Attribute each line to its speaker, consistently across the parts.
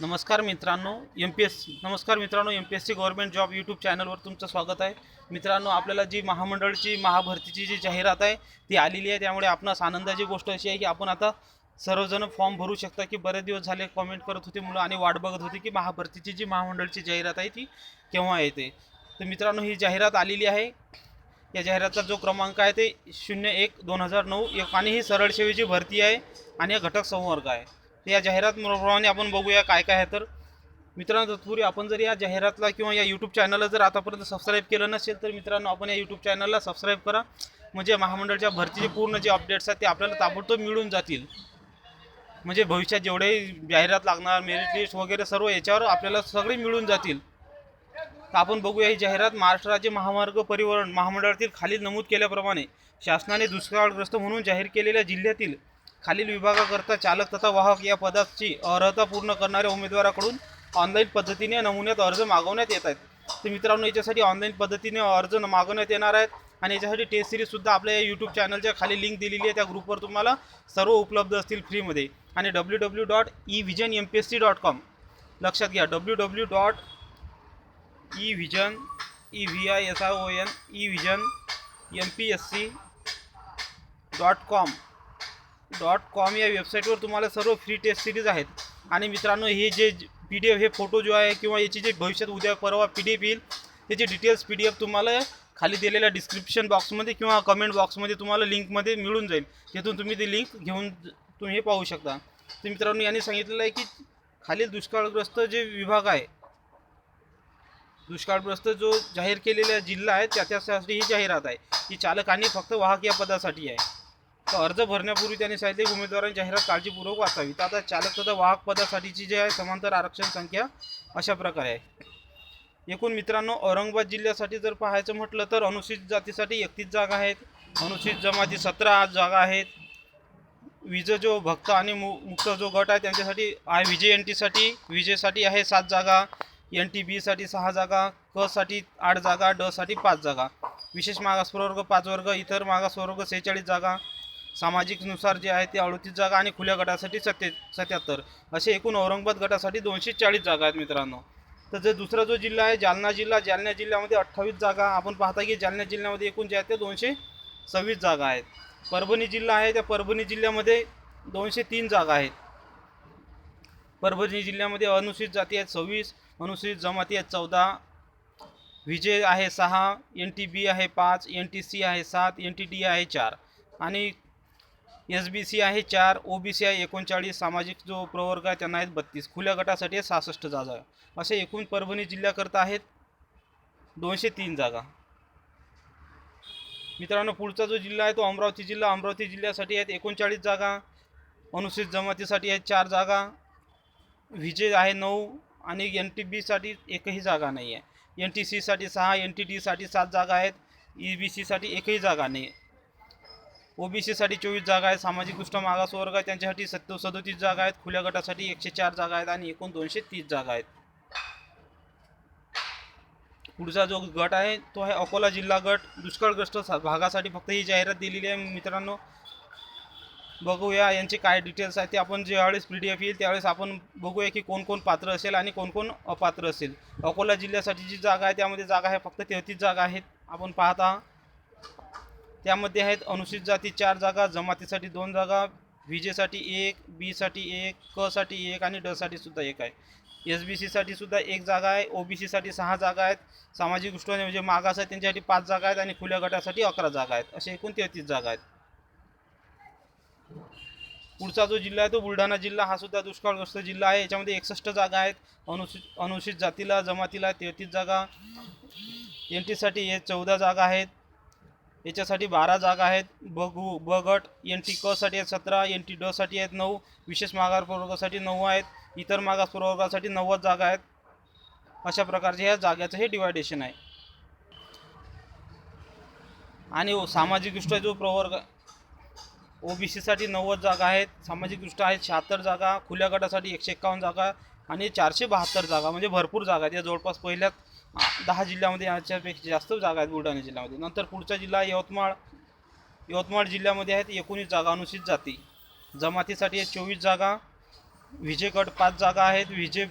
Speaker 1: नमस्कार मित्रांनो M P S नमस्कार मित्रांनो M P S C government job YouTube चॅनलवर तुमचं स्वागत आहे. मित्रांनो आपल्याला जी महामंडळची महाभरतीची जी जाहिरात आहे ती आलेली आहे. त्यामुळे आपणास आनंदाची गोष्ट अशी आहे की आपण आता सर्वजण फॉर्म भरू शकता की बरेच दिवस झाले कॉमेंट करत होते मुलं आणि वाट बघत होते की महाभरतीची जी महामंडळची जाहिरात आहे ती केव्हा येते. तर मित्रांनो ही जाहिरात आलेली आहे. या जाहिरातचा जो क्रमांक आहे ते शून्य एक दोन हजार नऊ एक आणि ही सरळ सेवेची भरती आहे आणि हा घटक संवर्ग आहे. तर या जाहिरातप्रमाणे आपण बघूया काय काय आहे तर. मित्रांनो तत्पूर्वी आपण जर या जाहिरातला किंवा या यूट्यूब चॅनलला जर आतापर्यंत सबस्क्राईब केलं नसेल तर मित्रांनो आपण या यूट्यूब चॅनलला सबस्क्राईब करा. म्हणजे महामंडळाच्या भरतीचे पूर्ण जे अपडेट्स आहेत ते आपल्याला ताबडतोब मिळून जातील. म्हणजे भविष्यात जेवढे जाहिरात लागणार मेरिट लिस्ट वगैरे सर्व याच्यावर आपल्याला सगळे मिळून जातील. तर आपण बघूया ही जाहिरात महाराष्ट्र राज्य महामार्ग परिवहन महामंडळातील खालील नमूद केल्याप्रमाणे शासनाने दुष्काळग्रस्त म्हणून जाहीर केलेल्या जिल्ह्यातील खालील विभागाकरता चालक तथा वाहक या पदाची अर्हता पूर्ण करणाऱ्या उमेदवाराकडून ऑनलाईन पद्धतीने नमुन्यात अर्ज मागवण्यात येत आहेत. तर मित्रांनो याच्यासाठी ऑनलाईन पद्धतीने अर्ज मागवण्यात येणार आहेत आणि याच्यासाठी टेस्ट सिरीजसुद्धा आपल्या या यूट्यूब चॅनलच्या खाली लिंक दिलेली आहे. त्या ग्रुपवर तुम्हाला सर्व उपलब्ध असतील फ्रीमध्ये आणि W W dot E vision M P S C dot com लक्षात घ्या. W W dot E vision E V I S I O N E vision M P S C dot com dot com या वेबसाईटवर तुम्हाला सर्व free taste series आहेत. आणि मित्रांनो हे जे पी डी एफ हे फोटो जो आहे किंवा याची जे भविष्यात उद्या परवा पी डी एफ येईल त्याची डिटेल्स पी डी एफ तुम्हाला खाली दिलेल्या डिस्क्रिप्शन बॉक्समध्ये किंवा कमेंट बॉक्समध्ये तुम्हाला लिंकमध्ये मिळून जाईल. तिथून तुम्ही ती लिंक घेऊन तुम्ही हे पाहू शकता. तर मित्रांनो यांनी सांगितलेलं आहे की खालील दुष्काळग्रस्त जे विभाग आहे दुष्काळग्रस्त जो जाहीर केलेला जिल्हा आहे त्या त्यासाठी ही जाहिरात आहे. की चालक आणि फक्त वाहक या पदासाठी आहे. तर अर्ज भरण्यापूर्वी त्यांनी सांगितले उमेदवारांची जाहिरात काळजीपूर्वक वाचावी. तर आता चालक तथा वाहक पदासाठीची जी आहे समांतर आरक्षण संख्या अशा प्रकारे आहे. एकूण मित्रांनो औरंगाबाद जिल्ह्यासाठी जर पाहायचं म्हटलं तर अनुसूचित जातीसाठी एकतीस जागा आहेत. अनुसूचित जमाती सतरा जागा आहेत. विज जो भक्त आणि मु मुक्त जो गट आहे त्यांच्यासाठी आहे विजय एन टीसाठी विजयसाठी आहे सात जागा. एन टी बीसाठी सहा जागा. क साठी आठ जागा. डसाठी पाच जागा. विशेष मागास प्रवर्ग पाच वर्ग इतर मागास प्रवर्ग सेहेचाळीस जागा. सामाजिकनुसार जे आहे ते अडोतीस जागा आणि खुल्या गटासाठी सत्ते सत्याहत्तर. असे एकूण औरंगाबाद गटासाठी दोनशे चाळीस जागा आहेत मित्रांनो. तर जे दुसरा जो जिल्हा आहे जालना जिल्हा जालना जिल्ह्यामध्ये अठ्ठावीस जागा. आपण पाहता की जालना जिल्ह्यामध्ये एकूण जे आहे ते दोनशे सव्वीस जागा आहेत. परभणी जिल्हा आहे त्या परभणी जिल्ह्यामध्ये दोनशे तीन जागा आहेत. परभणी जिल्ह्यामध्ये अनुसूचित जाती आहेत सव्वीस अनुसूचित जमाती आहेत चौदा विजय आहे सहा एन टी बी आहे पाच एन टी सी आहे सात एन टी डी आहे चार. आणि एस बी सी आहे चार ओ बी सी आहे एकोणचाळीस सामाजिक जो प्रवर्ग आहे त्यांना आहेत बत्तीस. खुल्या गटासाठी आहे सहासष्ट जागा. असे एकूण परभणी जिल्ह्याकरता आहेत दोनशे तीन जागा. मित्रांनो पुढचा जो जिल्हा आहे तो अमरावती जिल्हा. अमरावती जिल्ह्यासाठी आहेत एकोणचाळीस जागा. अनुसूचित जमातीसाठी आहेत चार जागा. विजय आहे नऊ आणि एन टी बीसाठी एकही जागा नाही आहे एन टी सीसाठी सहा एन टी डीसाठी सात जागा आहेत. ई बी सीसाठी एकही जागा नाही ओबीसीसाठी ओ बी सीसाठी चोवीस जागा आहेत सामाजिकदृष्ट्या मागास वर्ग आहे त्यांच्यासाठी सत्तो सदोतीस जागा आहेत खुल्या गटासाठी एकशे चार जागा आहेत आणि एकूण दोनशे तीस जागा आहेत. पुढचा जो गट आहे तो आहे अकोला जिल्हा गट. दुष्काळग्रस्त सा- भागासाठी फक्त ही जाहिरात दिलेली आहे. मित्रांनो बघूया यांचे काय डिटेल्स आहेत. ते आपण ज्यावेळेस पी डी एफ येईल त्यावेळेस आपण बघूया की कोण कोण पात्र असेल आणि कोण कोण अपात्र असेल. अकोला जिल्ह्यासाठी जी जागा आहे त्यामध्ये जागा आहे फक्त तेहतीस जागा आहेत. आपण पाहत त्यामध्ये आहेत अनुसूचित जाती चार जागा जमातीसाठी दोन जागा विजेसाठी एक बीसाठी एक क साठी एक आणि डसाठी सुद्धा एक आहे. एस बी सीसाठी सुद्धा एक जागा आहे ओ बी सीसाठी सहा जागा आहेत सामाजिक दृष्टीने म्हणजे मागास आहेत त्यांच्यासाठी पाच जागा आहेत आणि खुल्या गटासाठी अकरा जागा आहेत. असे एकूण तेहतीस जागा आहेत. पुढचा जो जिल्हा आहे तो बुलढाणा जिल्हा हा सुद्धा दुष्काळग्रस्त जिल्हा आहे. याच्यामध्ये एकसष्ट जागा आहेत. अनुसूचित अनुसूचित जातीला जमातीला तेहतीस जागा. एन टीसाठी हे चौदा जागा आहेत. याच्यासाठी बारा जागा आहेत. बघू ब गट एन टी कसाठी आहेत सतरा एन टी डसाठी आहेत नऊ विशेष मागास प्रवर्गासाठी नऊ आहेत. इतर मागास प्रवर्गासाठी नव्वद जागा आहेत. अशा प्रकारचे ह्या जाग्याचं हे डिवायडेशन आहे. आणि सामाजिकदृष्ट्या जो प्रवर्ग ओ बी सीसाठी नव्वद जागा आहेत. सामाजिकदृष्ट्या आहेत शहात्तर जागा खुल्या गटासाठी एकशे एकावन्न जागा आणि चारशे बहात्तर जागा म्हणजे भरपूर जागा आहेत. या जवळपास पहिल्याच दहा जिल्ह्यामध्ये याच्यापेक्षा जास्त जागा आहेत बुलढाणा जिल्ह्यामध्ये. नंतर पुढचा जिल्हा यवतमाळ. यवतमाळ जिल्ह्यामध्ये आहेत एकोणीस जागा अनुसूचित जाती. जमातीसाठी आहेत चोवीस जागा. विजे गट पाच जागा आहेत. विजय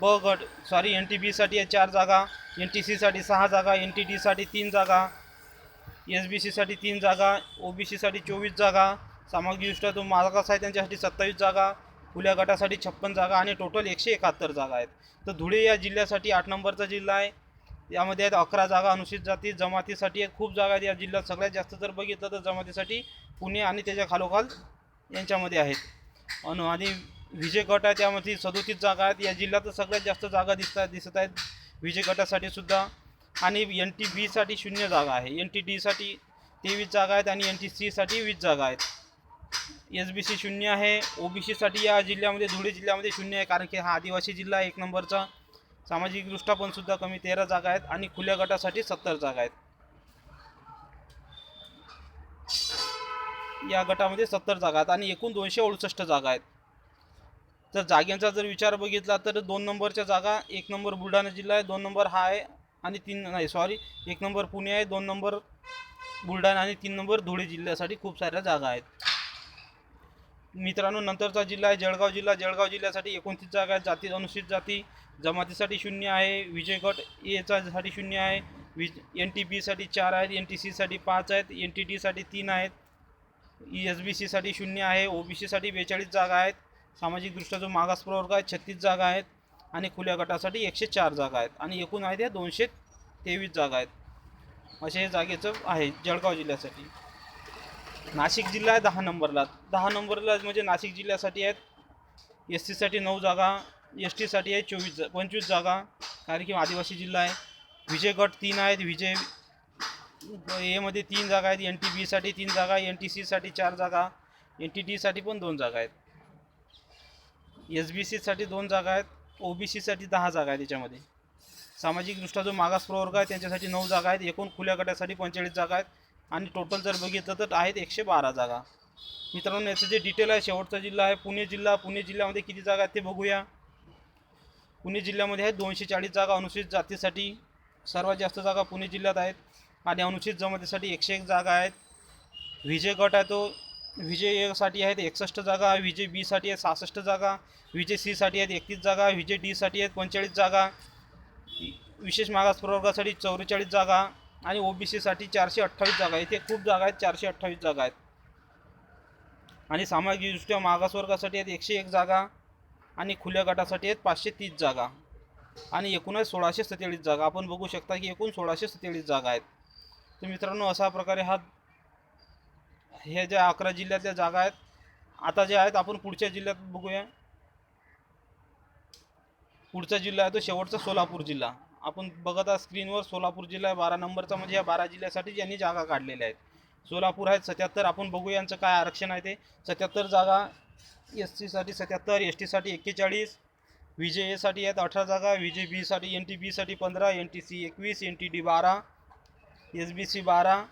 Speaker 1: ब गट सॉरी एन टी बीसाठी आहे चार जागा. एन टी सीसाठी सहा जागा. एन टी डीसाठी तीन जागा. एस बी सीसाठी तीन जागा. ओ बी सीसाठी चोवीस जागा. सामाजिक दृष्ट्या तो मागास आहे त्यांच्यासाठी सत्तावीस जागा. खुल्या गटासाठी छप्पन जागा आणि टोटल एकशे एकाहत्तर जागा आहेत. तर धुळे या जिल्ह्यासाठी आठ नंबरचा जिल्हा आहे. यामध्ये आहेत अकरा जागा अनुसूचित जाती जमातीसाठी खूप जागा आहेत. या जिल्ह्यात सगळ्यात जास्त जर बघितलं तर जमातीसाठी पुणे आणि त्याच्या खालोखाल यांच्यामध्ये आहेत. अनु आणि विजय गट आहे त्यामध्ये सदोतीस जागा आहेत. या जिल्ह्यात सगळ्यात जास्त जागा दिसतात दिसत आहेत विजय गटासाठी सुद्धा. आणि एन टी बीसाठी शून्य जागा आहे. एन टी डीसाठी तेवीस जागा आहेत आणि एन टी सीसाठी वीस जागा आहेत. एस बी सी शून्य आहे. ओ बी सीसाठी या जिल्ह्यामध्ये धुळे जिल्ह्यामध्ये शून्य आहे कारण की हा आदिवासी जिल्हा आहे एक नंबरचा. सामाजिकदृष्ट्या पण सुद्धा कमी तेरा जागा आहेत आणि खुल्या गटासाठी सत्तर जागा आहेत. या गटामध्ये सत्तर जागा आहेत आणि एकूण दोनशे अडुसष्ट जागा आहेत. तर जाग्यांचा जर विचार बघितला तर दोन नंबरच्या जागा एक नंबर बुलढाणा जिल्हा आहे दोन नंबर हा आहे आणि तीन नाही सॉरी एक नंबर पुणे आहे दोन नंबर बुलढाणा आणि तीन नंबर धुळे जिल्ह्यासाठी खूप साऱ्या जागा आहेत. मित्रांनो नंतरचा जिल्हा आहे जळगाव जिल्हा. जळगाव जिल्ह्यासाठी एकोणतीस जागा आहेत. जाती अनुसूचित जाती जमातीसाठी शून्य आहे. विजय गट एचा साठी शून्य आहे. विज एन टी बीसाठी चार आहेत. एन टी सीसाठी पाच आहेत. एन टी डीसाठी तीन आहेत. एस बी सीसाठी शून्य आहे. ओ बी सीसाठी बेचाळीस जागा आहेत. सामाजिकदृष्ट्या जो मागास प्रवर्ग आहे छत्तीस जागा आहेत. आणि खुल्या गटासाठी एकशे चार जागा आहेत. आणि एकूण आहेत या दोनशे तेवीस जागा आहेत. असे हे जागेचं आहे जळगाव जिल्ह्यासाठी. नाशिक जिल्हा आहे दहा नंबरला. दहा नंबरला म्हणजे नाशिक जिल्ह्यासाठी आहेत. एस सीसाठी नऊ जागा एस टीसाठी आहे चोवीस जा पंचवीस जागा. कारण की आदिवासी जिल्हा आहे. विजय गट तीन आहेत. विजय एमध्ये तीन जागा आहेत. एन टी बीसाठी तीन जागा एन टी सीसाठी चार जागा एन टी डीसाठी पण दोन जागा आहेत. एस बी सीसाठी दोन जागा आहेत. ओ बी सीसाठी दहा जागा आहेत त्याच्यामध्ये सामाजिकदृष्ट्या जो मागास प्रवर्ग आहे त्यांच्यासाठी नऊ जागा आहेत. एकूण खुल्या गटासाठी पंचेचाळीस जागा आहेत. आणि टोटल जर बघितलं तर आहेत एकशे बारा जागा. मित्रांनो याचं जे डिटेल आहे शेवटचा जिल्हा आहे पुणे जिल्हा. पुणे जिल्ह्यामध्ये किती जागा आहेत ते बघूया. पुणे जिल्ह्यामध्ये आहेत दोनशे चाळीस जागा अनुसूचित जातीसाठी. सर्वात जास्त जागा पुणे जिल्ह्यात आहेत. आणि अनुसूचित जमातीसाठी एकशे एक जागा आहेत. विजय गट आहे तो. विजय एसाठी आहेत एकसष्ट जागा. विजय बीसाठी आहेत सहासष्ट जागा. विजय सीसाठी आहेत एकतीस जागा. विजय डीसाठी आहेत पंचेचाळीस जागा. विशेष मागास प्रवर्गासाठी चौवेचाळीस जागा. आणि ओ बी सीसाठी चारशे अठ्ठावीस जागा इथे खूप जागा आहेत चारशे अठ्ठावीस जागा आहेत. आणि सामाजिकदृष्ट्या मागासवर्गासाठी आहेत एकशे एक जागा आणि खुल्या गटासाठी आहेत पाचशे तीस जागा. आणि एकूण आहेत सोळाशे सत्तेचाळीस जागा. आपण बघू शकता की एकूण सोळाशे सत्तेचाळीस जागा आहेत. तर मित्रांनो अशा प्रकारे हा हे ज्या अकरा जिल्ह्यातल्या जागा आहेत आता जे आहेत आपण पुढच्या जिल्ह्यात बघूया. पुढचा जिल्हा आहे तो शेवटचा सोलापूर जिल्हा. आपण बघत आहात स्क्रीनवर सोलापूर जिल्हा आहे बारा नंबरचा म्हणजे या बारा जिल्ह्यासाठी यांनी जागा काढलेल्या आहेत. सोलापूर आहेत सत्याहत्तर. आपण बघूया यांचं काय आरक्षण आहे ते. सत्याहत्तर जागा एस सीसाठी सत्याहत्तर एस टीसाठी एक्केचाळीस. विजय एसाठी आहेत अठरा जागा. विजय बीसाठी एन टी बीसाठी पंधरा एन टी सी एकवीस एन टी डी बारा एस बी सी बारा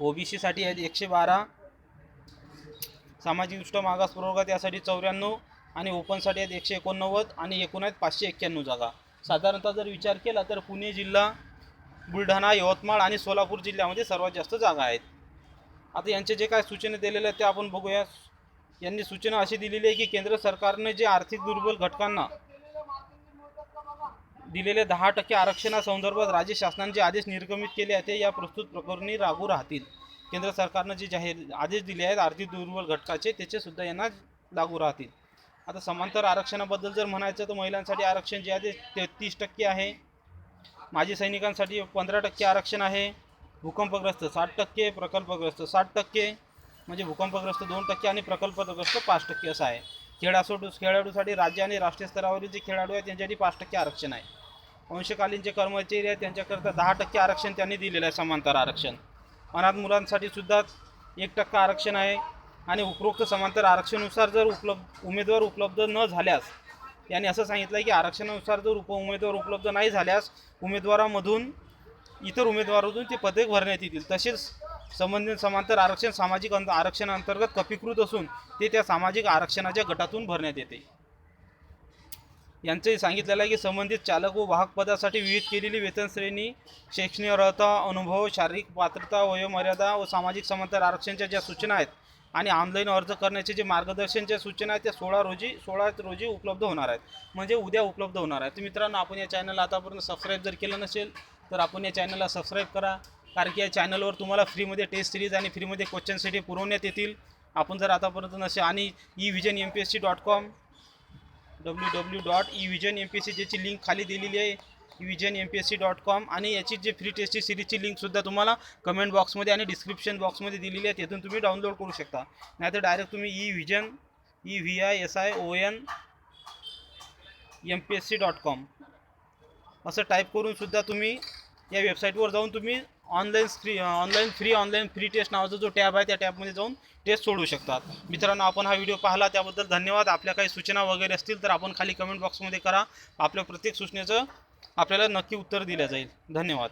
Speaker 1: ओ बी सीसाठी आहेत एकशे बारा. सामाजिकदृष्ट्या मागास प्रवर्गात यासाठी चौऱ्याण्णव आणि ओपनसाठी आहेत एकशे एकोणनव्वद आणि एकूण आहेत पाचशे एक्क्याण्णव जागा. साधारणतः जर विचार केला तर पुणे जिल्हा बुलढाणा यवतमाळ आणि सोलापूर जिल्ह्यामध्ये सर्वात जास्त जागा आहेत. आता यांचे जे काय सूचना दिलेल्या आहेत ते आपण बघूया. यांनी सूचना अशी दिलेली आहे की केंद्र सरकारने जे आर्थिक दुर्बल घटकांना दिलेले दहा टक्के आरक्षणासंदर्भात राज्य शासनाने जे आदेश निर्गमित केले आहेत ते या प्रस्तुत प्रकरणी लागू राहतील. केंद्र सरकारनं जे जाहीर आदेश दिले आहेत आर्थिक दुर्बल घटकाचे त्याचे सुद्धा यांना लागू राहतील. आता समांतर आरक्षणाबद्दल जर म्हणायचं तर महिलांसाठी आरक्षण जे आहे ते तेहतीस टक्के आहे. माजी सैनिकांसाठी पंधरा टक्के आरक्षण आहे. भूकंपग्रस्त साठ टक्के प्रकल्पग्रस्त साठ टक्के म्हणजे भूकंपग्रस्त दोन टक्के आणि प्रकल्पग्रस्त पाच टक्के असं आहे. खेळासोडू खेळाडूसाठी राज्य आणि राष्ट्रीय स्तरावरील जे खेळाडू आहेत त्यांच्यासाठी पाच टक्के आरक्षण आहे. अंशकालीन जे कर्मचारी आहेत त्यांच्याकरता दहा टक्के आरक्षण त्यांनी दिलेलं आहे समांतर आरक्षण. अनाथ मुलांसाठी सुद्धा एक टक्का आरक्षण आहे. आणि उपरोक्त समांतर आरक्षणानुसार जर उपलब्ध उमेदवार उपलब्ध न झाल्यास यांनी असं सांगितलं आहे की आरक्षणानुसार जर उप उमेदवार उपलब्ध नाही झाल्यास उमेदवारामधून इतर उमेदवारातून ते पदे भरण्यात येतील. तसेच संबंधित समांतर आरक्षण सामाजिक अंत आरक्षणाअंतर्गत कपीकृत असून ते त्या सामाजिक आरक्षणाच्या गटातून भरण्यात येते. यांचंही सांगितलेलं आहे की संबंधित चालक व वाहक पदासाठी विहित केलेली वेतन श्रेणी शैक्षणिक अर्हता अनुभव शारीरिक पात्रता वयोमर्यादा व सामाजिक समांतर आरक्षणच्या ज्या सूचना आहेत आणि ऑनलाईन अर्ज करण्याचे जे मार्गदर्शनच्या सूचना आहेत त्या सोळा रोजी सोळा रोजी उपलब्ध होणार आहेत. म्हणजे उद्या उपलब्ध होणार आहेत. तर मित्रांनो आपण या चॅनलला आतापर्यंत सबस्क्राईब जर केलं नसेल तर आपण या चॅनलला सबस्क्राईब करा. कारण की या चॅनलवर तुम्हाला फ्रीमध्ये टेस्ट सिरीज आणि फ्रीमध्ये क्वेश्चन सिटी पुरवण्यात येतील. आपण जर आतापर्यंत नसे आणि E vision M P S C dot com W W dot E vision M P S C ज्याची लिंक खाली दिलेली आहे vision M P S C dot com आणि याची जी फ्री टेस्टची सिरीजची लिंकसुद्धा तुम्हाला कमेंट बॉक्समध्ये आणि डिस्क्रिप्शन बॉक्समध्ये दिलेली आहे तिथून तुम्ही डाउनलोड करू शकता. नाहीतर डायरेक्ट तुम्ही E vision E V I S I O N M P S C dot com असं टाईप करूनसुद्धा तुम्ही या वेबसाईटवर जाऊन तुम्ही online free online free online free test नावाचा जो टॅब आहे त्या टॅबमध्ये जाऊन टेस्ट सोडू शकतात. मित्रांनो आपण हा व्हिडिओ पाहिला त्याबद्दल धन्यवाद. आपल्या काही सूचना वगैरे असतील तर आपण खाली कमेंट बॉक्समध्ये करा. आपल्या प्रत्येक सूचनेचं आपल्याला नक्की उत्तर दिलं जाईल. धन्यवाद.